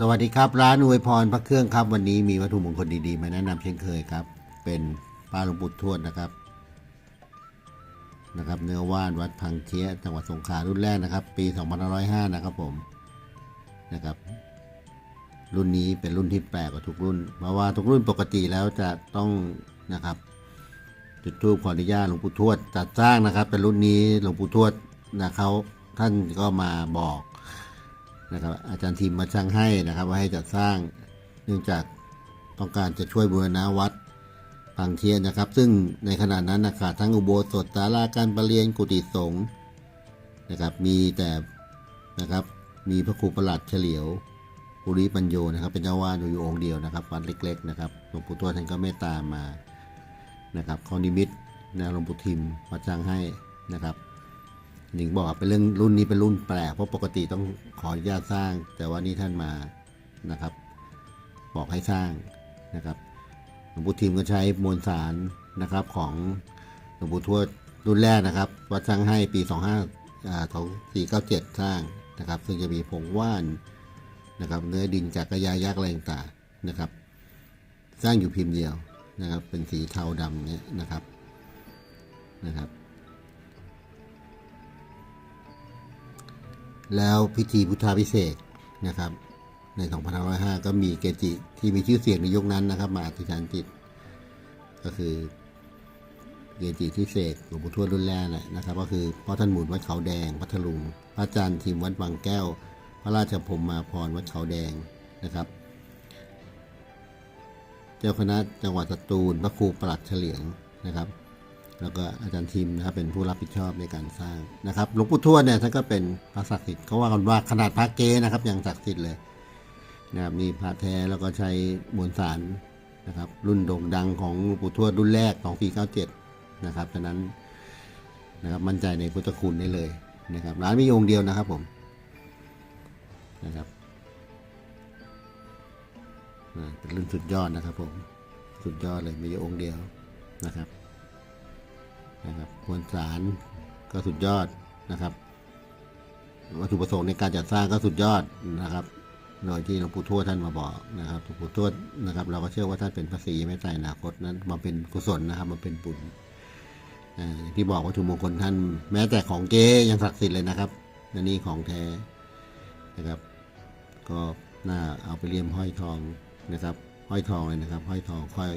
สวัสดีครับ ร้านอวยพรพระเครื่องครับ วันนี้มีวัตถุมงคลดีๆ มาแนะนำเช่นเคยครับ เป็นป้าหลวงปู่ทวดนะครับนะครับ เนื้อว่านวัดพังเชียจังหวัดสงขลารุ่นแรกนะครับ ปี2505นะครับผมนะครับ รุ่นนี้เป็นรุ่นที่แปลกกว่าทุกรุ่น เพราะว่าทุกรุ่นปกติแล้วจะต้องนะครับ จุดทูปขออนุญาตหลวงปู่ทวดจัดสร้างนะครับ เป็นรุ่นนี้หลวงปู่ทวดนะเขาท่านก็มาบอก นะครับอาจารย์ทีมมาช่างให้นะครับ ว่าให้จัดสร้างเนื่องจากต้องการจะช่วยบูรณะวัดพังเทียนนะครับ ซึ่งในขณะนั้นนะขาดทั้งอุโบสถศาลาการประเรียนกุฏิสงฆ์นะครับมีแต่นะครับมีพระครูประหลัดเฉลียวปุริปัญโยนะครับ เป็นเจ้าวาดอยู่องค์เดียวนะครับวัดเล็ก ๆ นะครับหลวงปู่ทวดท่านก็เมตตามานะครับเขานิมิตนะหลวงปู่ทิมมาช่างให้นะครับ หญิงบอกเป็นเรื่องรุ่นนี้เป็นรุ่นแปลกเพราะปกติต้องขออนุญาตสร้าง แต่ว่านี่ท่านมานะครับ บอกให้สร้างนะครับหลวงปู่ทิมก็ใช้มวลสารนะครับของหลวงปู่ทวดรุ่นแรกนะครับ วัดสร้างให้ปี 25อ่า2497 สร้างนะครับ ซึ่งจะมีผงว่านนะครับ เนื้อดินจากกระยายักษ์อะไรต่างๆนะครับ สร้างอยู่พิมพ์เดียวนะครับ เป็นสีเทาดำเนี่ยนะครับนะครับ แล้วพิธีพุทธาพิเศษนะครับ ใน 2505 ก็มีเกจิที่มีชื่อเสียงในยุคนั้นนะครับ มาอธิษฐานจิต ก็คือเกจิที่เสกหลวงปู่ทวดรุ่นแรกนะครับ ก็คือพ่อท่านหมุนวัดเขาแดงพัทลุงพระอาจารย์ทีมวัดบางแก้ว พระราชพรมมาพรวัดเขาแดงนะครับ เจ้าคณะจังหวัดสตูลพระครูปรัดเฉลียงนะครับ แล้วก็อาจารย์ทิมนะครับเป็นผู้รับผิดชอบในการสร้างนะครับหลวงปู่ทวดเนี่ยท่านก็เป็นพระศักดิ์สิทธิ์เขาว่ากันว่าขนาดพระเกนะครับยังศักดิ์สิทธิ์เลยนะครับนี่พระแท้แล้วก็ใช้มวลสารนะครับรุ่นโด่งดังของหลวงปู่ทวดรุ่นแรกของปี97นะครับฉะนั้นนะครับมั่นใจในพุทธคุณได้เลยนะครับร้านมีองค์เดียวนะครับผมนะครับเป็นรุ่นสุดยอดนะครับผมสุดยอดเลยมีองค์เดียวนะครับ นะครับมวลสารก็สุดยอดนะครับ วัตถุประสงค์ในการจัดสร้างก็สุดยอดนะครับ โดยที่หลวงปู่ทวดท่านมาบอกนะครับหลวงปู่ทวดนะครับ เราก็เชื่อว่าท่านเป็นพระศรีไม่ตายอนาคตนั้นมาเป็นกุศลนะครับมาเป็นบุญอย่างที่บอกวัตถุมงคลท่าน แม้แต่ของเก๊ยังศักดิ์สิทธิ์เลยนะครับอันนี้ของแท้นะครับ ก็น่าเอาไปเลี่ยมห้อยทองนะครับ ห้อยทองเลยนะครับ ห้อยทองห้อย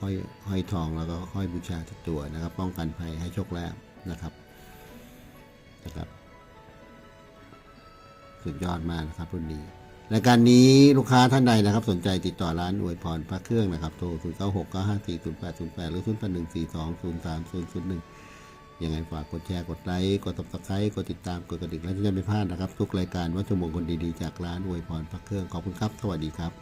ห้อยห้อยทองแล้วก็ห้อยบูชาตัวนะครับ ป้องกันภัยให้โชคลาภนะครับนะครับสุดยอดมากนะครับรุ่นนี้รายการนี้ลูกค้าท่านใดนะครับ สนใจติดต่อร้านอวยพรพระเครื่องนะครับโทร 0 9 6 9 5 4 0 8 0 8 หรือ 0 8 1 4 2 0 3 0 0 1 ยังไงฝากกดแชร์กดไลค์กดติดตามกดติดตามกดกระดิ่งและจะไม่พลาดนะครับ ทุกรายการวัตถุมงคลดีๆจากร้านอวยพรพระเครื่องขอบคุณครับ สวัสดีครับ